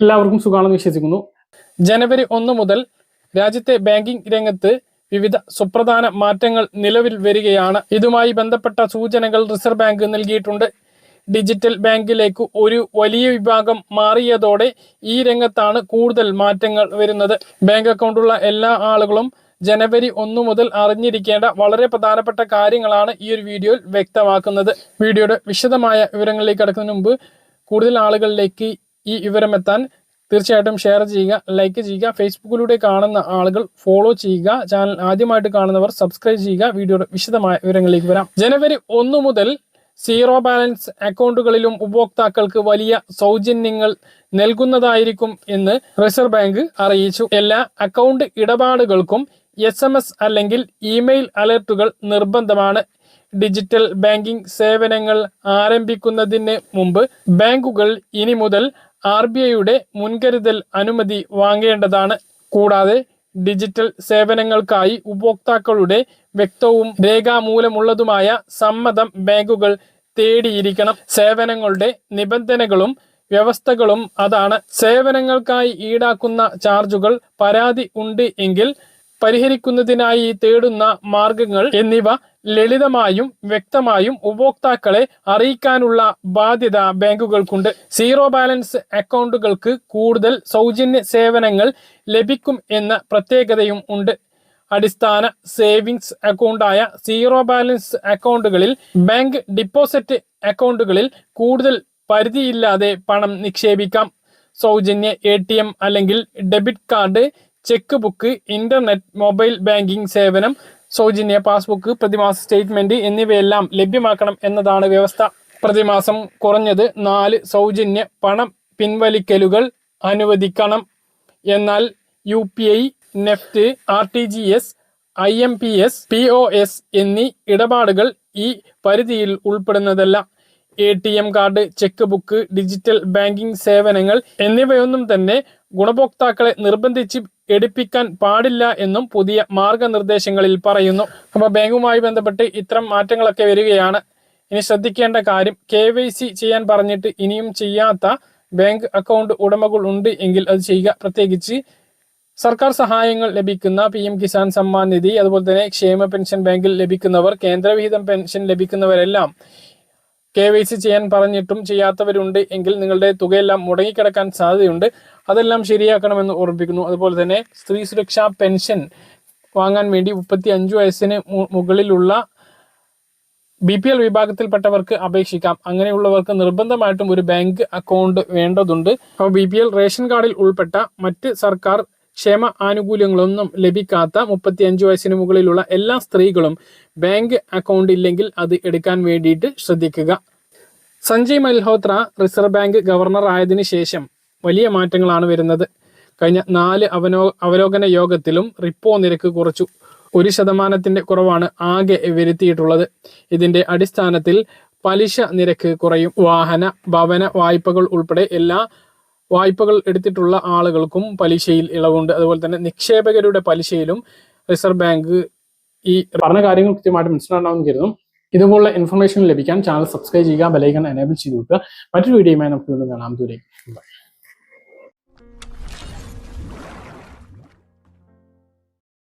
എല്ലാവർക്കും സുഖമാണെന്ന് വിശ്വസിക്കുന്നു. ജനുവരി ഒന്ന് മുതൽ രാജ്യത്തെ ബാങ്കിംഗ് രംഗത്ത് വിവിധ സുപ്രധാന മാറ്റങ്ങൾ നിലവിൽ വരികയാണ്. ഇതുമായി ബന്ധപ്പെട്ട സൂചനകൾ റിസർവ് ബാങ്ക് നൽകിയിട്ടുണ്ട്. ഡിജിറ്റൽ ബാങ്കിലേക്ക് ഒരു വലിയ വിഭാഗം മാറിയതോടെ ഈ രംഗത്താണ് കൂടുതൽ മാറ്റങ്ങൾ വരുന്നത്. ബാങ്ക് അക്കൗണ്ടുള്ള എല്ലാ ആളുകളും ജനുവരി ഒന്ന് മുതൽ അറിഞ്ഞിരിക്കേണ്ട വളരെ പ്രധാനപ്പെട്ട കാര്യങ്ങളാണ് ഈ ഒരു വീഡിയോയിൽ വ്യക്തമാക്കുന്നത്. വീഡിയോയുടെ വിശദമായ വിവരങ്ങളിലേക്ക് കടക്കുന്നതിന് മുമ്പ് കൂടുതൽ ആളുകളിലേക്ക് ഈ വിവരം എത്താൻ തീർച്ചയായിട്ടും ഷെയർ ചെയ്യുക ലൈക്ക് ചെയ്യുക ഫേസ്ബുക്കിലൂടെ കാണുന്ന ആളുകൾ ഫോളോ ചെയ്യുക ചാനൽ ആദ്യമായിട്ട് കാണുന്നവർ സബ്സ്ക്രൈബ് ചെയ്യുക വീഡിയോയുടെ വിശദമായ വിവരങ്ങളിലേക്ക് വരാം. ജനുവരി ഒന്ന് മുതൽ സീറോ ബാലൻസ് അക്കൗണ്ടുകളിലും ഉപഭോക്താക്കൾക്ക് വലിയ സൗജന്യങ്ങൾ നൽകുന്നതായിരിക്കും എന്ന് റിസർവ് ബാങ്ക് അറിയിച്ചു. എല്ലാ അക്കൗണ്ട് ഇടപാടുകൾക്കും എസ് അല്ലെങ്കിൽ ഇമെയിൽ അലർട്ടുകൾ നിർബന്ധമാണ്. ഡിജിറ്റൽ ബാങ്കിംഗ് സേവനങ്ങൾ ആരംഭിക്കുന്നതിന് മുമ്പ് ബാങ്കുകൾ ഇനി മുതൽ ആർ ബി ഐയുടെ മുൻകരുതൽ അനുമതി വാങ്ങേണ്ടതാണ്. കൂടാതെ ഡിജിറ്റൽ സേവനങ്ങൾക്കായി ഉപഭോക്താക്കളുടെ വ്യക്തവും രേഖാമൂലമുള്ളതുമായ സമ്മതം ബാങ്കുകൾ തേടിയിരിക്കണം. സേവനങ്ങളുടെ നിബന്ധനകളും വ്യവസ്ഥകളും അതാണ്. സേവനങ്ങൾക്കായി ഈടാക്കുന്ന ചാർജുകൾ പരാതി ഉണ്ട് എങ്കിൽ പരിഹരിക്കുന്നതിനായി തേടുന്ന മാർഗങ്ങൾ എന്നിവ ലളിതമായും വ്യക്തമായും ഉപഭോക്താക്കളെ അറിയിക്കാനുള്ള ബാധ്യത ബാങ്കുകൾക്കുണ്ട്. സീറോ ബാലൻസ് അക്കൗണ്ടുകൾക്ക് കൂടുതൽ സൗജന്യ സേവനങ്ങൾ ലഭിക്കും എന്ന പ്രത്യേകതയും ഉണ്ട്. അടിസ്ഥാന സേവിങ്സ് അക്കൗണ്ടായ സീറോ ബാലൻസ് അക്കൗണ്ടുകളിൽ ബാങ്ക് ഡിപ്പോസിറ്റ് അക്കൗണ്ടുകളിൽ കൂടുതൽ പരിധിയില്ലാതെ പണം നിക്ഷേപിക്കാം. സൗജന്യ എ അല്ലെങ്കിൽ debit card cheque book internet mobile banking സേവനം സൗജന്യ പാസ്ബുക്ക് പ്രതിമാസ സ്റ്റേറ്റ്മെന്റ് എന്നിവയെല്ലാം ലഭ്യമാക്കണം എന്നതാണ് വ്യവസ്ഥ. പ്രതിമാസം കുറഞ്ഞത് നാല് സൗജന്യ പണം പിൻവലിക്കലുകൾ അനുവദിക്കണം. എന്നാൽ U P I NEFT R T G S I M P S P O S എന്നീ ഇടപാടുകൾ ഈ പരിധിയിൽ ഉൾപ്പെടുന്നതല്ല. A T M card cheque book digital banking സേവനങ്ങൾ എന്നിവയൊന്നും തന്നെ ഗുണഭോക്താക്കളെ നിർബന്ധിച്ച് എടുപ്പിക്കാൻ പാടില്ല എന്നും പുതിയ മാർഗനിർദ്ദേശങ്ങളിൽ പറയുന്നു. അപ്പോൾ ബാങ്കുമായി ബന്ധപ്പെട്ട് ഇത്തരം മാറ്റങ്ങളൊക്കെ വരികയാണ്. ഇനി ശ്രദ്ധിക്കേണ്ട കാര്യം കെ ചെയ്യാൻ പറഞ്ഞിട്ട് ഇനിയും ചെയ്യാത്ത ബാങ്ക് അക്കൗണ്ട് ഉടമകൾ ഉണ്ട് എങ്കിൽ അത് ചെയ്യുക. പ്രത്യേകിച്ച് സർക്കാർ സഹായങ്ങൾ ലഭിക്കുന്ന പി എം കിസാൻ സമ്മാൻ നിധി അതുപോലെ തന്നെ ക്ഷേമ പെൻഷൻ ബാങ്കിൽ ലഭിക്കുന്നവർ കേന്ദ്രവിഹിതം പെൻഷൻ ലഭിക്കുന്നവരെല്ലാം കെ വൈ സി ചെയ്യാൻ പറഞ്ഞിട്ടും ചെയ്യാത്തവരുണ്ട് എങ്കിൽ നിങ്ങളുടെ തുകയെല്ലാം മുടങ്ങിക്കിടക്കാൻ സാധ്യതയുണ്ട്. അതെല്ലാം ശരിയാക്കണമെന്ന് ഓർമ്മിപ്പിക്കുന്നു. അതുപോലെ തന്നെ സ്ത്രീ സുരക്ഷാ പെൻഷൻ വാങ്ങാൻ വേണ്ടി മുപ്പത്തി അഞ്ചു വയസ്സിന് മുകളിലുള്ള ബി പി എൽ വിഭാഗത്തിൽപ്പെട്ടവർക്ക് അപേക്ഷിക്കാം. അങ്ങനെയുള്ളവർക്ക് നിർബന്ധമായിട്ടും ഒരു ബാങ്ക് അക്കൗണ്ട് വേണ്ടതുണ്ട്. അപ്പോൾ ബി പി എൽ റേഷൻ കാർഡിൽ ഉൾപ്പെട്ട മറ്റ് സർക്കാർ ക്ഷേമ ആനുകൂല്യങ്ങളൊന്നും ലഭിക്കാത്ത മുപ്പത്തി അഞ്ച് വയസ്സിന് മുകളിലുള്ള എല്ലാ സ്ത്രീകളും ബാങ്ക് അക്കൗണ്ട് ഇല്ലെങ്കിൽ അത് എടുക്കാൻ വേണ്ടിയിട്ട് ശ്രദ്ധിക്കുക. Sanjay Malhotra reserve bank governor ആയതിനു ശേഷം വലിയ മാറ്റങ്ങളാണ് വരുന്നത്. കഴിഞ്ഞ നാല് അവനോ അവലോകന യോഗത്തിലും റിപ്പോ നിരക്ക് കുറച്ചു. ഒരു ശതമാനത്തിന്റെ കുറവാണ് ആകെ വരുത്തിയിട്ടുള്ളത്. ഇതിന്റെ അടിസ്ഥാനത്തിൽ പലിശ നിരക്ക് കുറയും. വാഹന ഭവന വായ്പകൾ ഉൾപ്പെടെ എല്ലാ വായ്പകൾ എടുത്തിട്ടുള്ള ആളുകൾക്കും പലിശയിൽ ഇളവുണ്ട്. അതുപോലെ തന്നെ നിക്ഷേപകരുടെ പലിശയിലും റിസർവ് ബാങ്ക് ഈ പറഞ്ഞ കാര്യങ്ങൾ കൃത്യമായിട്ട് മനസ്സിലാക്കണമെന്ന് കരുതും ഇതുപോലുള്ള ഇൻഫർമേഷൻ ലഭിക്കാൻ ചാനൽ സബ്സ്ക്രൈബ് ചെയ്യുക ബെലൈക്കൺ എനേബിൾ ചെയ്ത് വെക്കുക. മറ്റൊരു വീഡിയോയുമായി നമുക്ക് വീണ്ടും കാണാം. ദൂരേക്ക്